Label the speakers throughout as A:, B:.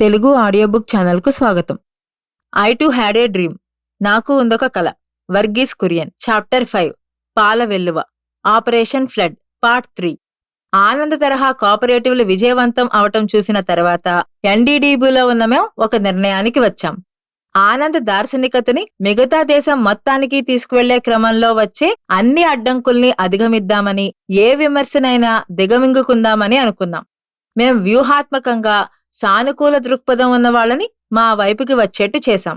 A: Telugu audio book ఛానల్కు స్వాగతం.
B: I too had a dream. నాకు ఉందొక కల. వర్గీస్ కురియన్. Chapter five. పాల వెల్లువ. Operation flood. Part three. Anand తరహా కోఆపరేటివ్లు విజయవంతం అవటం చూసిన తర్వాత ఎన్డీడీబీలో ఉన్న మేము ఒక నిర్ణయానికి వచ్చాం. ఆనంద్ దార్శనికతని మిగతా దేశం మొత్తానికి తీసుకువెళ్ళే క్రమంలో వచ్చే అన్ని అడ్డంకుల్ని అధిగమిద్దామని ఏ విమర్శనైనా దిగమింగుకుందామని అనుకున్నాం. మేం వ్యూహాత్మకంగా సానుకూల దృక్పథం ఉన్న వాళ్ళని మా వైపుకి వచ్చేట్టు చేశాం.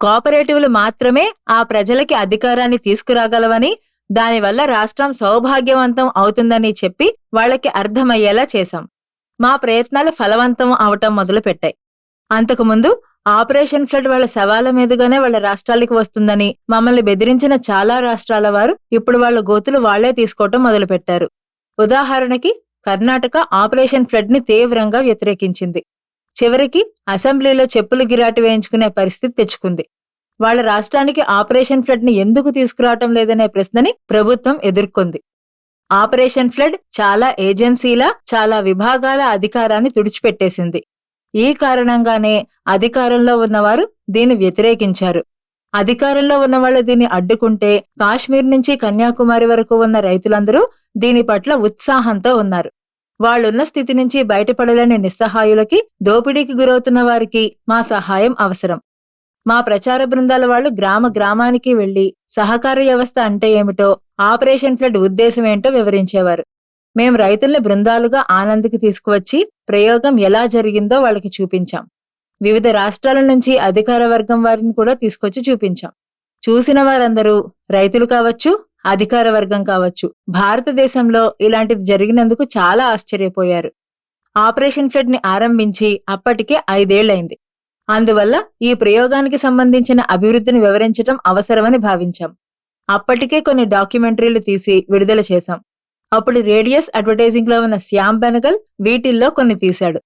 B: కోఆపరేటివ్లు మాత్రమే ఆ ప్రజలకి అధికారాన్ని తీసుకురాగలవని దానివల్ల రాష్ట్రం సౌభాగ్యవంతం అవుతుందని చెప్పి వాళ్ళకి అర్థమయ్యేలా చేశాం. మా ప్రయత్నాలు ఫలవంతం అవటం మొదలుపెట్టాయి. అంతకుముందు ఆపరేషన్ ఫ్లడ్ వాళ్ళ శవాల మీదుగానే వాళ్ళ రాష్ట్రాలకి వస్తుందని మమ్మల్ని బెదిరించిన చాలా రాష్ట్రాల వారు ఇప్పుడు వాళ్ళ గోతులు వాళ్ళే తీసుకోవటం మొదలుపెట్టారు. ఉదాహరణకి కర్ణాటక ఆపరేషన్ ఫ్లడ్ని తీవ్రంగా వ్యతిరేకించింది. చివరికి అసెంబ్లీలో చెప్పులు గిరాటి వేయించుకునే పరిస్థితి తెచ్చుకుంది. వాళ్ళ రాష్ట్రానికి ఆపరేషన్ ఫ్లడ్ని ఎందుకు తీసుకురావటం లేదనే ప్రశ్నని ప్రభుత్వం ఎదుర్కొంది. ఆపరేషన్ ఫ్లడ్ చాలా ఏజెన్సీల చాలా విభాగాల అధికారాన్ని తుడిచిపెట్టేసింది. ఈ కారణంగానే అధికారంలో ఉన్నవారు దీన్ని వ్యతిరేకించారు. అధికారంలో ఉన్న వాళ్ళు దీన్ని అడ్డుకుంటే కాశ్మీర్ నుంచి కన్యాకుమారి వరకు ఉన్న రైతులందరూ దీని పట్ల ఉత్సాహంతో ఉన్నారు. వాళ్ళున్న స్థితి నుంచి బయటపడలేని నిస్సహాయులకి దోపిడీకి గురవుతున్న వారికి మా సహాయం అవసరం. మా ప్రచార బృందాల వాళ్ళు గ్రామ గ్రామానికి వెళ్ళి సహకార వ్యవస్థ అంటే ఏమిటో ఆపరేషన్ ఫ్లడ్ ఉద్దేశం ఏంటో వివరించేవారు. మేం రైతుల్ని బృందాలుగా ఆనంద్కి తీసుకువచ్చి ప్రయోగం ఎలా జరిగిందో వాళ్ళకి చూపించాం. వివిధ రాష్ట్రాల నుంచి అధికార వర్గం వారిని కూడా తీసుకొచ్చి చూపించాం. చూసిన వారందరూ రైతులు కావచ్చు అధికార వర్గం కావచ్చు భారతదేశంలో ఇలాంటిది జరిగినందుకు చాలా ఆశ్చర్యపోయారు. ఆపరేషన్ ఫ్లడ్ని ఆరంభించి అప్పటికే ఐదేళ్ళైంది అందువల్ల ఈ ప్రయోగానికి సంబంధించిన అభివృద్ధిని వివరించడం అవసరమని భావించాం. అప్పటికే కొన్ని డాక్యుమెంటరీలు తీసి విడుదల చేశాం. అప్పుడు రేడియస్ అడ్వర్టైజింగ్లో ఉన్న శ్యామ్ బెనగల్ వీటిల్లో కొన్ని తీశాడు.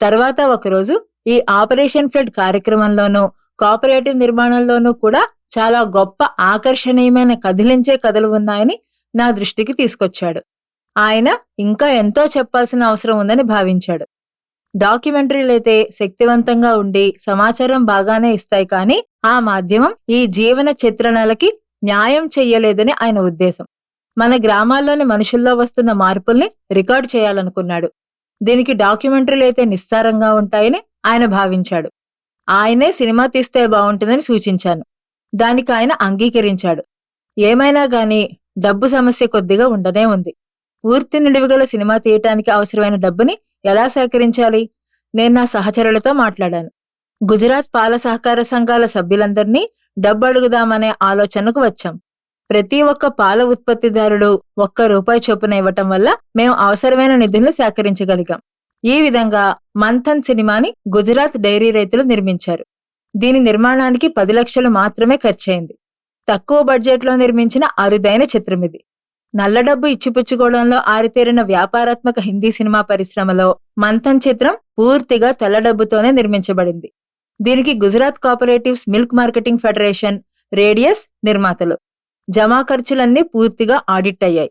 B: తర్వాత ఒకరోజు ఈ ఆపరేషన్ ఫ్లడ్ కార్యక్రమంలోనూ కోఆపరేటివ్ నిర్మాణంలోనూ కూడా చాలా గొప్ప ఆకర్షణీయమైన కదిలించే కథలు ఉన్నాయని నా దృష్టికి తీసుకొచ్చాడు. ఆయన ఇంకా ఎంతో చెప్పాల్సిన అవసరం ఉందని భావించాడు. డాక్యుమెంటరీలైతే శక్తివంతంగా ఉండి సమాచారం బాగానే ఇస్తాయి కానీ ఆ మాధ్యమం ఈ జీవన చిత్రణలకి న్యాయం చెయ్యలేదని ఆయన ఉద్దేశం. మన గ్రామాల్లోని మనుషుల్లో వస్తున్న మార్పుల్ని రికార్డ్ చేయాలనుకున్నాడు. దీనికి డాక్యుమెంటరీలు అయితే నిస్సారంగా ఉంటాయని ఆయన భావించాడు. ఆయనే సినిమా తీస్తే బాగుంటుందని సూచించాను. దానికి ఆయన అంగీకరించాడు. ఏమైనా గాని డబ్బు సమస్య కొద్దిగా ఉండనే ఉంది. పూర్తి నిడివిగల సినిమా తీయటానికి అవసరమైన డబ్బుని ఎలా సేకరించాలి? నేను నా సహచరులతో మాట్లాడాను. గుజరాత్ పాల సహకార సంఘాల సభ్యులందరినీ డబ్బు అడుగుదామనే ఆలోచనకు వచ్చాం. ప్రతి ఒక్క పాల ఉత్పత్తిదారుడు ఒక్క రూపాయి చొప్పున ఇవ్వటం వల్ల మేము అవసరమైన నిధులను సేకరించగలిగాం. ఈ విధంగా మంథన్ సినిమాని గుజరాత్ డైరీ రైతులు నిర్మించారు? దీని నిర్మాణానికి పది లక్షలు మాత్రమే ఖర్చయింది. తక్కువ బడ్జెట్లో నిర్మించిన అరుదైన చిత్రం ఇది నల్ల డబ్బు ఇచ్చిపుచ్చుకోవడంలో ఆరితేరిన వ్యాపారాత్మక హిందీ సినిమా పరిశ్రమలో మంథన్ చిత్రం పూర్తిగా తెల్ల డబ్బుతోనే నిర్మించబడింది. దీనికి Gujarat cooperatives milk marketing federation radius నిర్మాతలు. జమా ఖర్చులన్నీ పూర్తిగా ఆడిట్ అయ్యాయి.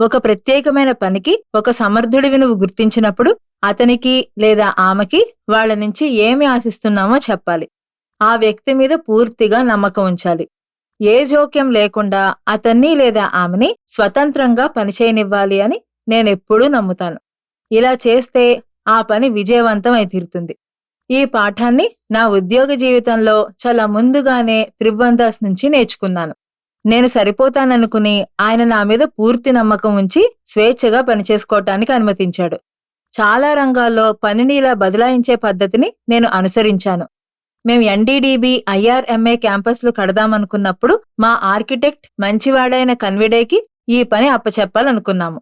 B: ఒక ప్రత్యేకమైన పనికి ఒక సమర్థుడివి నువ్వు గుర్తించినప్పుడు అతనికి లేదా ఆమెకి వాళ్ళ నుంచి ఏమి ఆశిస్తున్నామో చెప్పాలి. ఆ వ్యక్తి మీద పూర్తిగా నమ్మకం ఉంచాలి. ఏ జోక్యం లేకుండా అతన్ని లేదా ఆమెని స్వతంత్రంగా పనిచేయనివ్వాలి అని నేనెప్పుడూ నమ్ముతాను. ఇలా చేస్తే ఆ పని విజయవంతం అయి తీరుతుంది. ఈ పాఠాన్ని నా ఉద్యోగ జీవితంలో చాలా ముందుగానే త్రివందాస్ నుంచి నేర్చుకున్నాను. నేను సరిపోతాననుకుని ఆయన నా మీద పూర్తి నమ్మకం ఉంచి స్వేచ్ఛగా పనిచేసుకోవటానికి అనుమతించాడు. చాలా రంగాల్లో పనిని ఇలా బదలాయించే పద్ధతిని నేను అనుసరించాను. మేము ఎన్డీడీబీ ఐఆర్ఎంఏ క్యాంపస్లు కడదామనుకున్నప్పుడు మా ఆర్కిటెక్ట్ మంచివాడైన కన్విడేకి ఈ పని అప్పచెప్పాలనుకున్నాము.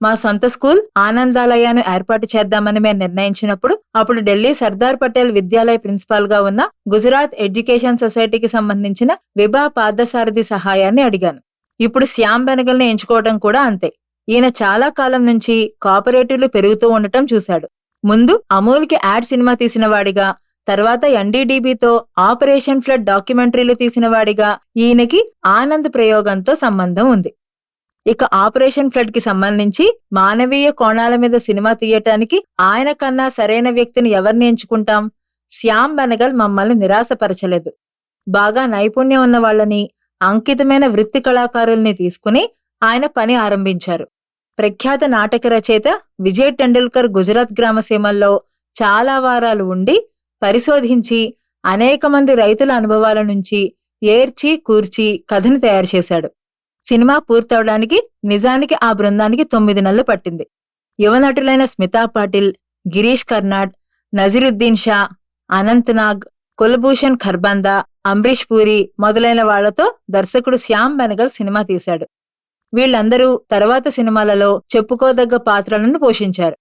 B: మా సొంత స్కూల్ ఆనందాలయాను ఏర్పాటు చేద్దామని మేము నిర్ణయించినప్పుడు అప్పుడు ఢిల్లీ సర్దార్ పటేల్ విద్యాలయ ప్రిన్సిపాల్గా ఉన్న గుజరాత్ ఎడ్యుకేషన్ సొసైటీకి సంబంధించిన విభా పార్థసారథి సహాయాన్ని అడిగాను. ఇప్పుడు శ్యామ్ బెనగల్ని ఎంచుకోవడం కూడా అంతే. ఈయన చాలా కాలం నుంచి కోఆపరేటివ్లు పెరుగుతూ ఉండటం చూశాడు. ముందు అమూల్కి యాడ్ సినిమా తీసిన వాడిగా తర్వాత ఎన్డీడీబీతో ఆపరేషన్ ఫ్లడ్ డాక్యుమెంటరీలు తీసిన వాడిగా ఈయనకి ఆనంద్ ప్రయోగంతో సంబంధం ఉంది. ఇక ఆపరేషన్ ఫ్లడ్కి సంబంధించి మానవీయ కోణాల మీద సినిమా తీయటానికి ఆయన కన్నా సరైన వ్యక్తిని ఎవరిని ఎంచుకుంటాం? శ్యామ్ బెనగల్ మమ్మల్ని నిరాశపరచలేదు. బాగా నైపుణ్యం ఉన్న వాళ్ళని అంకితమైన వృత్తి కళాకారుల్ని తీసుకుని ఆయన పని ఆరంభించారు. ప్రఖ్యాత నాటక రచయిత విజయ్ టెండూల్కర్ గుజరాత్ గ్రామ సీమల్లో చాలా వారాలు ఉండి పరిశోధించి అనేక మంది రైతుల అనుభవాల నుంచి ఏర్చి కూర్చి కథని తయారు చేశాడు. సినిమా పూర్తవడానికి నిజానికి ఆ బృందానికి తొమ్మిది నెలలు పట్టింది. యువ నటులైన స్మితా పాటిల్ గిరీష్ కర్నాడ్ నజీరుద్దీన్ షా అనంత్ నాగ్ కులభూషణ్ ఖర్బందా అంబరీష్ పూరి మొదలైన వాళ్ళతో దర్శకుడు శ్యామ్ బెనగల్ సినిమా తీశాడు. వీళ్ళందరూ తర్వాత సినిమాలలో చెప్పుకోదగ్గ పాత్రలను పోషించారు.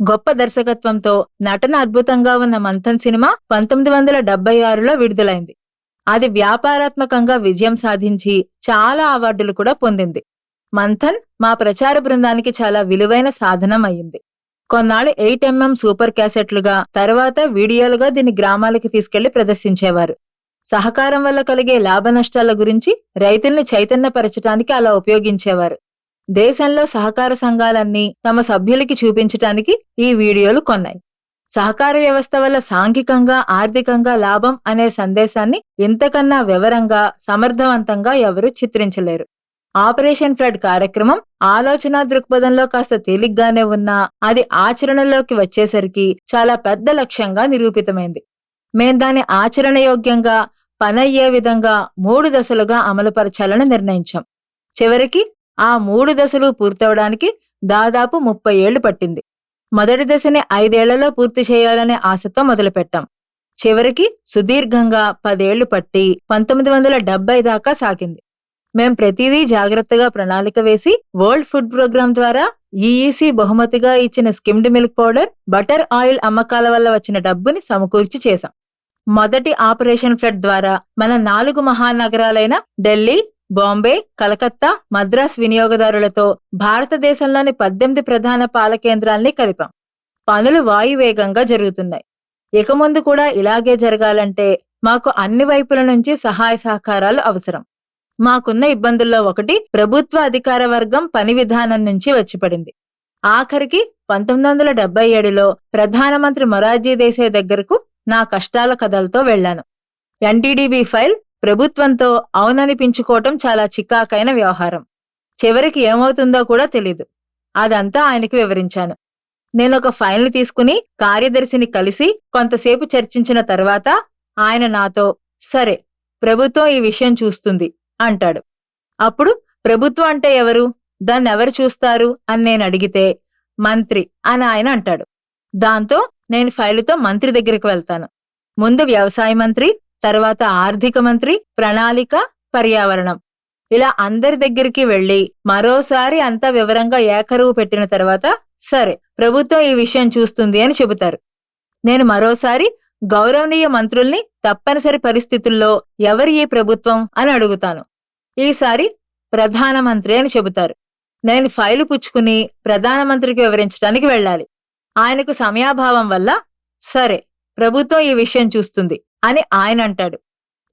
B: గొప్ప దర్శకత్వంతో నటన అద్భుతంగా ఉన్న మంథన్ సినిమా పంతొమ్మిది వందల డెబ్బై ఆరులో విడుదలైంది. అది వ్యాపారాత్మకంగా విజయం సాధించి చాలా అవార్డులు కూడా పొందింది. మంథన్ మా ప్రచార బృందానికి చాలా విలువైన సాధనం అయింది కొన్నాళ్ళు ఎయిట్ ఎంఎం సూపర్ క్యాసెట్లుగా తర్వాత వీడియోలుగా దీన్ని గ్రామాలకి తీసుకెళ్ళి ప్రదర్శించేవారు. సహకారం వల్ల కలిగే లాభ నష్టాల గురించి రైతుల్ని చైతన్యపరచటానికి అలా ఉపయోగించేవారు. దేశంలో సహకార సంఘాలన్నీ తమ సభ్యులకి చూపించటానికి ఈ వీడియోలు కొన్నాయి. సహకార వ్యవస్థ వల్ల సాంఘికంగా ఆర్థికంగా లాభం అనే సందేశాన్ని ఇంతకన్నా వివరంగా సమర్థవంతంగా ఎవరూ చిత్రించలేరు. ఆపరేషన్ ఫ్లడ్ కార్యక్రమం ఆలోచన దృక్పథంలో కాస్త తేలిగ్గానే ఉన్నా అది ఆచరణలోకి వచ్చేసరికి చాలా పెద్ద లక్ష్యంగా నిరూపితమైంది. మేం దాని ఆచరణయోగ్యంగా పనయ్యే విధంగా మూడు దశలుగా అమలుపరచాలని నిర్ణయించాం. చివరికి ఆ మూడు దశలు పూర్తవడానికి దాదాపు ముప్పై ఏళ్ళు పట్టింది. మొదటి దశని ఐదేళ్ళలో పూర్తి చేయాలనే ఆశతో మొదలుపెట్టాం. చివరికి సుదీర్ఘంగా పదేళ్ళు పట్టి పంతొమ్మిది వందల డెబ్బై దాకా సాగింది. మేం ప్రతిదీ జాగ్రత్తగా ప్రణాళిక వేసి వరల్డ్ ఫుడ్ ప్రోగ్రాం ద్వారా ఈఈసీ బహుమతిగా ఇచ్చిన skimmed milk powder butter oil అమ్మకాల వల్ల వచ్చిన డబ్బుని సమకూర్చి చేశాం. మొదటి ఆపరేషన్ ఫ్లడ్ ద్వారా మన నాలుగు మహానగరాలైన ఢిల్లీ బాంబే కలకత్తా మద్రాస్ వినియోగదారులతో భారతదేశంలోని పద్దెనిమిది ప్రధాన పాల కేంద్రాల్ని కలిపాం పనులు వాయువేగంగా జరుగుతున్నాయి. ఇక ముందు కూడా ఇలాగే జరగాలంటే మాకు అన్ని వైపుల నుంచి సహాయ సహకారాలు అవసరం. మాకున్న ఇబ్బందుల్లో ఒకటి ప్రభుత్వ అధికార వర్గం పని విధానం నుంచి వచ్చిపడింది. ఆఖరికి పంతొమ్మిది వందల డెబ్బై ఏడులో ప్రధానమంత్రి మొరార్జీ దేశాయ్ దగ్గరకు నా కష్టాల కథలతో వెళ్ళాను ఎన్టీడీబీ ఫైల్ ప్రభుత్వంతో అవుననిపించుకోవటం చాలా చికాకైన వ్యవహారం. చివరికి ఏమవుతుందో కూడా తెలీదు. అదంతా ఆయనకి వివరించాను. నేను ఒక ఫైల్ని తీసుకుని కార్యదర్శిని కలిసి కొంతసేపు చర్చించిన తర్వాత ఆయన నాతో సరే ప్రభుత్వం ఈ విషయం చూస్తుంది అంటాడు. అప్పుడు ప్రభుత్వం అంటే ఎవరు? దాన్ని ఎవరు చూస్తారు? అని నేను అడిగితే మంత్రి అని ఆయన అంటాడు. దాంతో నేను ఫైలుతో మంత్రి దగ్గరికి వెళ్తాను. ముందు వ్యవసాయ మంత్రి తర్వాత ఆర్థిక మంత్రి ప్రణాళిక పర్యావరణం. ఇలా అందరి దగ్గరికి వెళ్ళి మరోసారి అంతా వివరంగా ఏకరువు పెట్టిన తర్వాత సరే ప్రభుత్వం ఈ విషయం చూస్తుంది అని చెబుతారు. నేను మరోసారి గౌరవనీయ మంత్రుల్ని తప్పనిసరి పరిస్థితుల్లో ఎవరి ఈ ప్రభుత్వం అని అడుగుతాను. ఈసారి ప్రధానమంత్రి అని చెబుతారు. నేను ఫైలు పుచ్చుకుని ప్రధానమంత్రికి వివరించడానికి వెళ్ళాలి. ఆయనకు సమయాభావం వల్ల సరే ప్రభుత్వం ఈ విషయం చూస్తుంది అని ఆయన అంటాడు.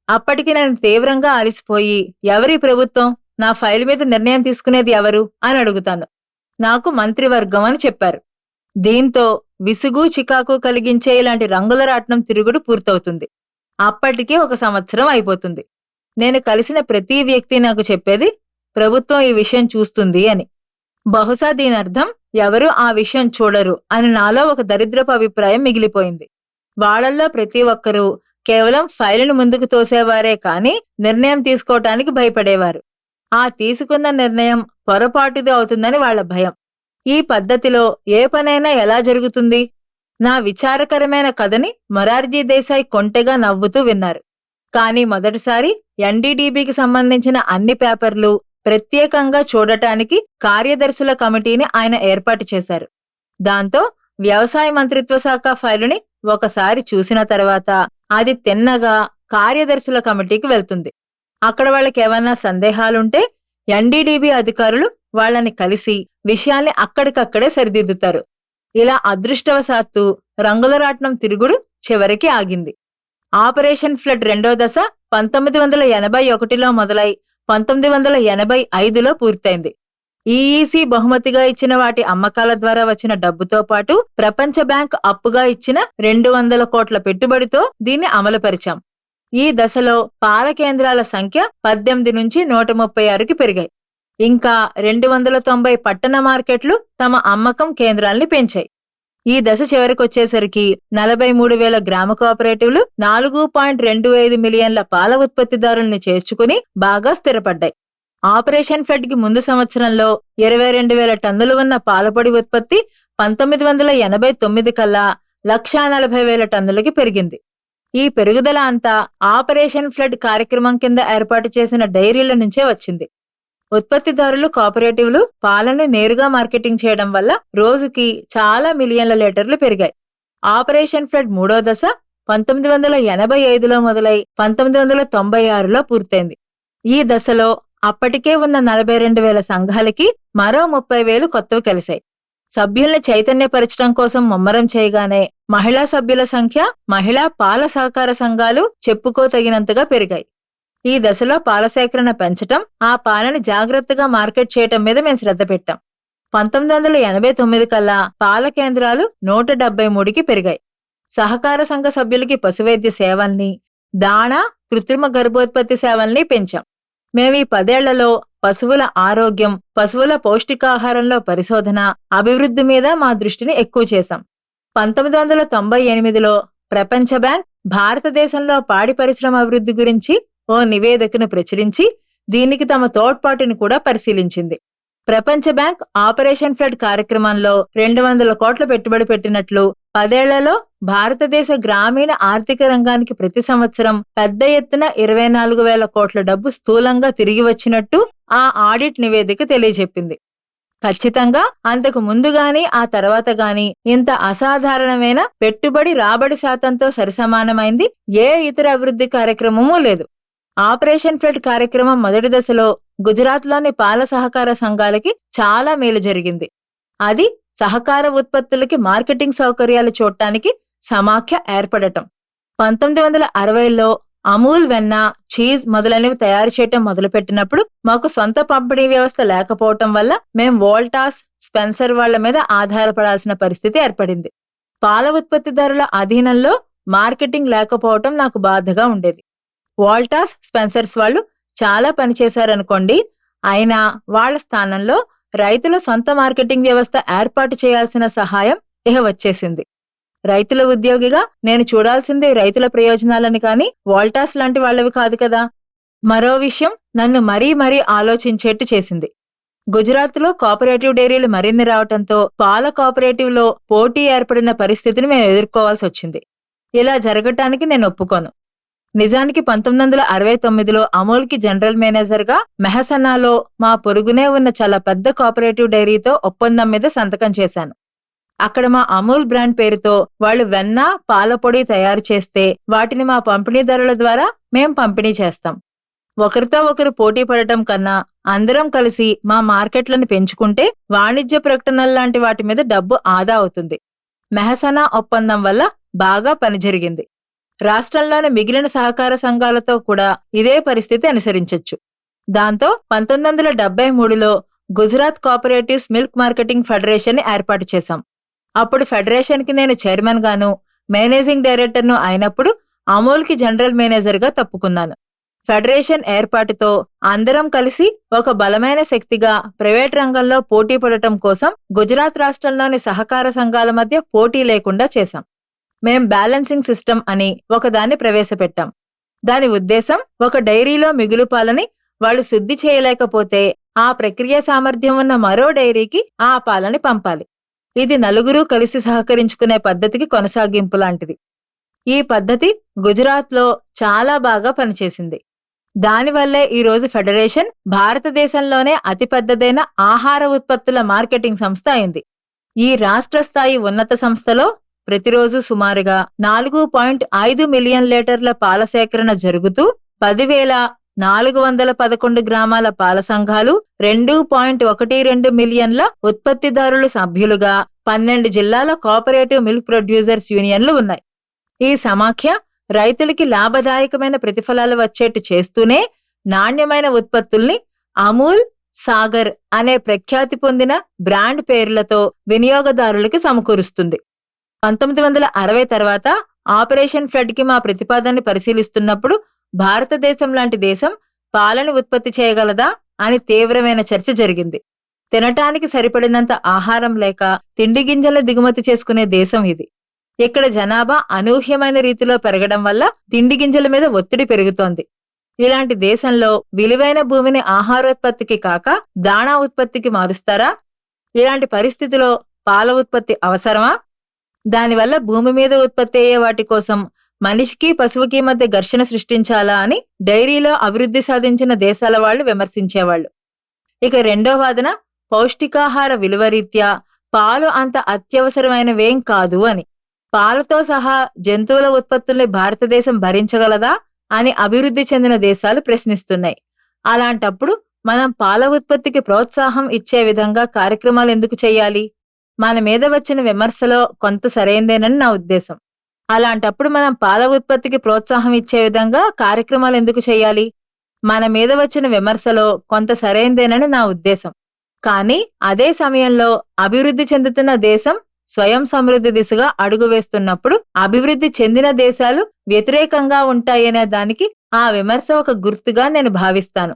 B: అప్పటికి నేను తీవ్రంగా అలసిపోయి ఎవరి ప్రభుత్వం నా ఫైల్ మీద నిర్ణయం తీసుకునేది ఎవరు అని అడుగుతాను. నాకు మంత్రివర్గం అని చెప్పారు. దీంతో విసుగు చికాకు కలిగించే ఇలాంటి రంగుల రాట్నం తిరుగుడు పూర్తవుతుంది. అప్పటికి ఒక సంవత్సరం అయిపోతుంది. నేను కలిసిన ప్రతి వ్యక్తి నాకు చెప్పేది ప్రభుత్వం ఈ విషయం చూస్తుంది అని. బహుశా దీని అర్థం ఎవరూ ఆ విషయం చూడరు అని నాలో ఒక దరిద్రపు అభిప్రాయం మిగిలిపోయింది. వాళ్ళల్లో ప్రతి ఒక్కరూ కేవలం ఫైలును ముందుకు తోసేవారే కాని నిర్ణయం తీసుకోవటానికి భయపడేవారు. ఆ తీసుకున్న నిర్ణయం పొరపాటుది అవుతుందని వాళ్ళ భయం. ఈ పద్ధతిలో ఏ పనైనా ఎలా జరుగుతుంది? నా విచారకరమైన కథని మొరార్జీ దేశాయ్ కొంటెగా నవ్వుతూ విన్నారు. కానీ మొదటిసారి ఎన్డీడీబీకి సంబంధించిన అన్ని పేపర్లు ప్రత్యేకంగా చూడటానికి కార్యదర్శుల కమిటీని ఆయన ఏర్పాటు చేశారు. దాంతో వ్యవసాయ మంత్రిత్వ శాఖ ఫైలుని ఒకసారి చూసిన తర్వాత అది తిన్నగా కార్యదర్శుల కమిటీకి వెళ్తుంది. అక్కడ వాళ్ళకి ఏమన్నా సందేహాలుంటే ఎన్డీడీబీ అధికారులు వాళ్ళని కలిసి విషయాల్ని అక్కడికక్కడే సరిదిద్దుతారు. ఇలా అదృష్టవశాత్తు రంగులరాట్నం తిరుగుడు చివరికి ఆగింది. ఆపరేషన్ ఫ్లడ్ రెండో దశ పంతొమ్మిది వందల ఎనభై ఒకటిలో మొదలై పంతొమ్మిది వందల ఎనభై ఐదులో పూర్తయింది. ఈఈసీ బహుమతిగా ఇచ్చిన వాటి అమ్మకాల ద్వారా వచ్చిన డబ్బుతో పాటు ప్రపంచ బ్యాంక్ అప్పుగా ఇచ్చిన రెండు వందల కోట్ల పెట్టుబడితో దీన్ని అమలుపరిచాం. ఈ దశలో పాల కేంద్రాల సంఖ్య పద్దెనిమిది నుంచి నూట ముప్పై ఆరుకి పెరిగాయి. ఇంకా రెండు వందల తొంభై పట్టణ మార్కెట్లు తమ అమ్మకం కేంద్రాల్ని పెంచాయి. ఈ దశ చివరికొచ్చేసరికి నలభై మూడు వేల గ్రామ కోఆపరేటివ్లు నాలుగు పాయింట్ రెండు ఐదు మిలియన్ల పాల ఉత్పత్తిదారుల్ని చేర్చుకుని బాగా స్థిరపడ్డాయి. ఆపరేషన్ ఫ్లడ్కి ముందు సంవత్సరంలో ఇరవై రెండు వేల టన్నులు ఉన్న పాలపొడి ఉత్పత్తి పంతొమ్మిది వందల ఎనభై తొమ్మిది కల్లా లక్షా నలభై వేల టన్నులకి పెరిగింది. ఈ పెరుగుదల అంతా ఆపరేషన్ ఫ్లడ్ కార్యక్రమం కింద ఏర్పాటు చేసిన డైరీల నుంచే వచ్చింది. ఉత్పత్తిదారులు కోఆపరేటివ్లు పాలని నేరుగా మార్కెటింగ్ చేయడం వల్ల రోజుకి చాలా మిలియన్ల లీటర్లు పెరిగాయి. ఆపరేషన్ ఫ్లడ్ మూడో దశ పంతొమ్మిది వందల ఎనభై ఐదులో మొదలై పంతొమ్మిది వందల తొంభై ఆరులో పూర్తయింది. ఈ దశలో అప్పటికే ఉన్న నలభై రెండు వేల సంఘాలకి మరో ముప్పై వేలు కొత్తవి కలిశాయి. సభ్యుల్ని చైతన్యపరచడం కోసం ముమ్మరం చేయగానే మహిళా సభ్యుల సంఖ్య మహిళా పాల సహకార సంఘాలు చెప్పుకోతగినంతగా పెరిగాయి. ఈ దశలో పాల సేకరణ పెంచటం ఆ పాలని జాగ్రత్తగా మార్కెట్ చేయటం మీద మేము శ్రద్ధ పెట్టాం. పంతొమ్మిది వందల ఎనభై తొమ్మిది కల్లా పాల కేంద్రాలు నూట డెబ్బై మూడుకి పెరిగాయి. సహకార సంఘ సభ్యులకి పశువైద్య సేవల్ని దాణా కృత్రిమ గర్భోత్పత్తి సేవల్ని పెంచాం. మేమీ పదేళ్ళలో పశువుల ఆరోగ్యం పశువుల పౌష్టికాహారంలో పరిశోధన అభివృద్ధి మీద మా దృష్టిని ఎక్కువ చేశాం. పంతొమ్మిది వందల తొంభై ఎనిమిదిలో ప్రపంచ బ్యాంక్ భారతదేశంలో పాడి పరిశ్రమ అభివృద్ధి గురించి ఓ నివేదికను ప్రచురించి దీనికి తమ తోడ్పాటుని కూడా పరిశీలించింది. ప్రపంచ బ్యాంక్ ఆపరేషన్ ఫ్లడ్ కార్యక్రమంలో రెండు వందల కోట్ల పెట్టుబడి పెట్టినట్లు పదేళ్ళలో భారతదేశ గ్రామీణ ఆర్థిక రంగానికి ప్రతి సంవత్సరం పెద్ద ఎత్తున ఇరవై నాలుగు వేల కోట్ల డబ్బు స్థూలంగా తిరిగి వచ్చినట్టు ఆ ఆడిట్ నివేదిక తెలియజెప్పింది. ఖచ్చితంగా అంతకు ముందు గాని ఆ తర్వాత గాని ఇంత అసాధారణమైన పెట్టుబడి రాబడి శాతంతో సరిసమానమైంది ఏ ఇతర అభివృద్ధి కార్యక్రమమూ లేదు. ఆపరేషన్ ఫ్లడ్ కార్యక్రమం మొదటి దశలో గుజరాత్లోని పాల సహకార సంఘాలకి చాలా మేలు జరిగింది. అది సహకార ఉత్పత్తులకి మార్కెటింగ్ సౌకర్యాలు చూడటానికి సమాఖ్య ఏర్పడటం. పంతొమ్మిది వందల అరవైలో అమూల్ వెన్న చీజ్ మొదలైనవి తయారు చేయటం మొదలుపెట్టినప్పుడు మాకు సొంత పంపిణీ వ్యవస్థ లేకపోవటం వల్ల మేము వోల్టాస్ స్పెన్సర్ వాళ్ళ మీద ఆధారపడాల్సిన పరిస్థితి ఏర్పడింది. పాల ఉత్పత్తిదారుల అధీనంలో మార్కెటింగ్ లేకపోవటం నాకు బాధగా ఉండేది. వాల్టాస్ స్పెన్సర్స్ వాళ్ళు చాలా పనిచేశారనుకోండి అయినా వాళ్ళ స్థానంలో రైతుల సొంత మార్కెటింగ్ వ్యవస్థ ఏర్పాటు చేయాల్సిన సహాయం ఇహ వచ్చేసింది. రైతుల ఉద్యోగిగా నేను చూడాల్సిందే రైతుల ప్రయోజనాలని కాని వాల్టాస్ లాంటి వాళ్ళవి కాదు కదా. మరో విషయం నన్ను మరీ మరీ ఆలోచించేట్టు చేసింది. గుజరాత్లో కోఆపరేటివ్ డైరీలు మరిన్ని రావటంతో పాల కోఆపరేటివ్లో పోటీ ఏర్పడిన పరిస్థితిని మేము ఎదుర్కోవాల్సి వచ్చింది ఇలా జరగటానికి నేను ఒప్పుకోను. నిజానికి పంతొమ్మిది వందల అరవై తొమ్మిదిలో అమూల్కి జనరల్ మేనేజర్గా మెహసనాలో మా పొరుగునే ఉన్న చాలా పెద్ద కోఆపరేటివ్ డైరీతో ఒప్పందం మీద సంతకం చేశాను. అక్కడ మా అమూల్ బ్రాండ్ పేరుతో వాళ్ళు వెన్న పాల పొడి తయారు చేస్తే వాటిని మా పంపిణీదారుల ద్వారా మేం పంపిణీ చేస్తాం. ఒకరితో ఒకరు పోటీ పడటం కన్నా అందరం కలిసి మా మార్కెట్లను పెంచుకుంటే వాణిజ్య ప్రకటనల లాంటి వాటి మీద డబ్బు ఆదా అవుతుంది. మెహసనా ఒప్పందం వల్ల బాగా పని జరిగింది. రాష్ట్రంలోని మిగిలిన సహకార సంఘాలతో కూడా ఇదే పరిస్థితి అనుసరించొచ్చు. దాంతో పంతొమ్మిది వందల డెబ్బై మూడులో గుజరాత్ కోఆపరేటివ్స్ మిల్క్ మార్కెటింగ్ ఫెడరేషన్ని ఏర్పాటు చేశాం. అప్పుడు ఫెడరేషన్కి నేను చైర్మన్ గాను మేనేజింగ్ డైరెక్టర్ను అయినప్పుడు అమూల్కి జనరల్ మేనేజర్గా తప్పుకున్నాను. ఫెడరేషన్ ఏర్పాటుతో అందరం కలిసి ఒక బలమైన శక్తిగా ప్రైవేట్ రంగంలో పోటీ పడటం కోసం గుజరాత్ రాష్ట్రంలోని సహకార సంఘాల మధ్య పోటీ లేకుండా చేశాం. మేం బ్యాలెన్సింగ్ సిస్టమ్ అని ఒకదాన్ని ప్రవేశపెట్టాం. దాని ఉద్దేశం ఒక డైరీలో మిగులు పాలని వాళ్ళు శుద్ధి చేయలేకపోతే ఆ ప్రక్రియ సామర్థ్యం ఉన్న మరో డైరీకి ఆ పాలని పంపాలి. ఇది నలుగురు కలిసి సహకరించుకునే పద్ధతికి కొనసాగింపు లాంటిది. ఈ పద్ధతి గుజరాత్లో చాలా బాగా పనిచేసింది. దానివల్లే ఈ రోజు ఫెడరేషన్ భారతదేశంలోనే అతిపెద్దదైన ఆహార ఉత్పత్తుల మార్కెటింగ్ సంస్థ అయింది. ఈ రాష్ట్ర స్థాయి ఉన్నత సంస్థలో ప్రతిరోజు సుమారుగా నాలుగు పాయింట్ ఐదు మిలియన్ లీటర్ల పాల సేకరణ జరుగుతూ పదివేల నాలుగు వందల పదకొండు గ్రామాల పాల సంఘాలు రెండు పాయింట్ ఒకటి రెండు మిలియన్ల ఉత్పత్తిదారుల సభ్యులుగా పన్నెండు జిల్లాల కోఆపరేటివ్ మిల్క్ ప్రొడ్యూసర్స్ యూనియన్లు ఉన్నాయి. ఈ సమాఖ్య రైతులకి లాభదాయకమైన ప్రతిఫలాలు వచ్చేట్టు చేస్తూనే నాణ్యమైన ఉత్పత్తుల్ని అమూల్ సాగర్ అనే ప్రఖ్యాతి పొందిన బ్రాండ్ పేర్లతో వినియోగదారులకి సమకూరుస్తుంది. పంతొమ్మిది వందల అరవై తర్వాత ఆపరేషన్ ఫ్లడ్కి మా ప్రతిపాదనని పరిశీలిస్తున్నప్పుడు భారతదేశం లాంటి దేశం పాలను ఉత్పత్తి చేయగలదా అని తీవ్రమైన చర్చ జరిగింది. తినటానికి సరిపడినంత ఆహారం లేక తిండి గింజల దిగుమతి చేసుకునే దేశం ఇది. ఇక్కడ జనాభా అనూహ్యమైన రీతిలో పెరగడం వల్ల తిండి గింజల మీద ఒత్తిడి పెరుగుతోంది. ఇలాంటి దేశంలో విలువైన భూమిని ఆహారోత్పత్తికి కాక దాణా ఉత్పత్తికి మారుస్తారా? ఇలాంటి పరిస్థితిలో పాల ఉత్పత్తి అవసరమా? దానివల్ల భూమి మీద ఉత్పత్తి అయ్యే వాటి కోసం మనిషికి పశువుకి మధ్య ఘర్షణ సృష్టించాలా అని డైరీలో అభివృద్ధి సాధించిన దేశాల వాళ్ళు విమర్శించేవాళ్ళు. ఇక రెండో వాదన పౌష్టికాహార విలువ రీత్యా పాలు అంత అత్యవసరమైనవేం కాదు అని. పాలతో సహా జంతువుల ఉత్పత్తుల్ని భారతదేశం భరించగలదా అని అభివృద్ధి చెందిన దేశాలు ప్రశ్నిస్తున్నాయి. అలాంటప్పుడు మనం పాల ఉత్పత్తికి ప్రోత్సాహం ఇచ్చే విధంగా కార్యక్రమాలు ఎందుకు చేయాలి? మన మీద వచ్చిన విమర్శలో కొంత సరైందేనని నా ఉద్దేశం. అలాంటప్పుడు మనం పాల ఉత్పత్తికి ప్రోత్సాహం ఇచ్చే విధంగా కార్యక్రమాలు ఎందుకు చేయాలి? మన మీద వచ్చిన విమర్శలో కొంత సరైందేనని నా ఉద్దేశం. కానీ అదే సమయంలో అభివృద్ధి చెందుతున్న దేశం స్వయం సమృద్ధి దిశగా అడుగు వేస్తున్నప్పుడు అభివృద్ధి చెందిన దేశాలు వ్యతిరేకంగా ఉంటాయనే దానికి ఆ విమర్శ ఒక గుర్తుగా నేను భావిస్తాను.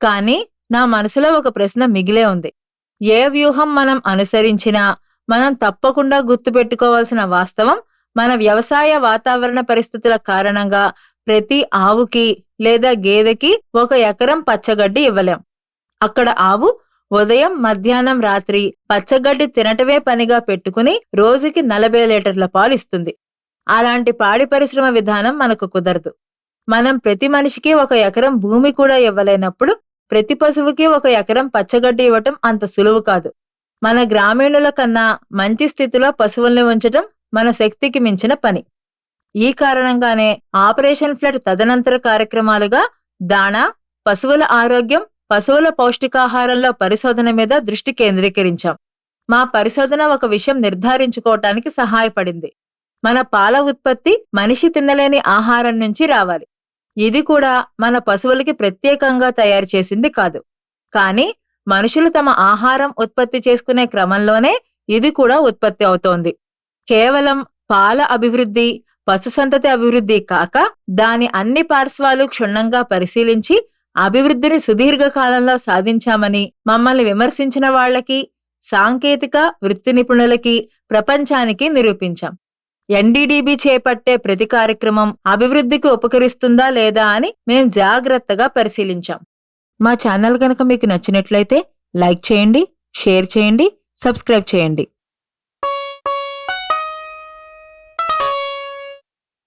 B: కానీ నా మనసులో ఒక ప్రశ్న మిగిలే ఉంది. ఏ వ్యూహం మనం అనుసరించినా మనం తప్పకుండా గుర్తుపెట్టుకోవాల్సిన వాస్తవం మన వ్యవసాయ వాతావరణ పరిస్థితుల కారణంగా ప్రతి ఆవుకి లేదా గేదెకి ఒక ఎకరం పచ్చగడ్డి ఇవ్వలేం. అక్కడ ఆవు ఉదయం మధ్యాహ్నం రాత్రి పచ్చగడ్డి తినటమే పనిగా పెట్టుకుని రోజుకి నలభై లీటర్ల పాలు ఇస్తుంది. అలాంటి పాడి పరిశ్రమ విధానం మనకు కుదరదు. మనం ప్రతి మనిషికి ఒక ఎకరం భూమి కూడా ఇవ్వలేనప్పుడు ప్రతి పశువుకి ఒక ఎకరం పచ్చగడ్డి ఇవ్వటం అంత సులువు కాదు. మన గ్రామీణుల కన్నా మంచి స్థితిలో పశువుల్ని ఉంచటం మన శక్తికి మించిన పని. ఈ కారణంగానే ఆపరేషన్ ఫ్లడ్ తదనంతర కార్యక్రమాలుగా దాణా పశువుల ఆరోగ్యం పశువుల పౌష్టికాహారంలో పరిశోధన మీద దృష్టి కేంద్రీకరించాం. మా పరిశోధన ఒక విషయం నిర్ధారించుకోవటానికి సహాయపడింది. మన పాల ఉత్పత్తి మనిషి తినలేని ఆహారం నుంచి రావాలి. ఇది కూడా మన పశువులకి ప్రత్యేకంగా తయారు చేసింది కాదు. కానీ మనుషులు తమ ఆహారం ఉత్పత్తి చేసుకునే క్రమంలోనే ఇది కూడా ఉత్పత్తి అవుతోంది. కేవలం పాల అభివృద్ధి పశుసంతతి అభివృద్ధి కాక దాని అన్ని పార్శ్వాలు క్షుణ్ణంగా పరిశీలించి అభివృద్ధిని సుదీర్ఘ కాలంలో సాధించామని మమ్మల్ని విమర్శించిన వాళ్ళకి సాంకేతిక వృత్తి నిపుణులకి ప్రపంచానికి నిరూపించాం. ఎన్డీడీబీ చేపట్టే ప్రతి కార్యక్రమం అభివృద్ధికి ఉపకరిస్తుందా లేదా అని మేము జాగ్రత్తగా పరిశీలించాం.
A: మా ఛానల్ కనుక మీకు నచ్చినట్లయితే లైక్ చేయండి షేర్ చేయండి సబ్స్క్రైబ్ చేయండి.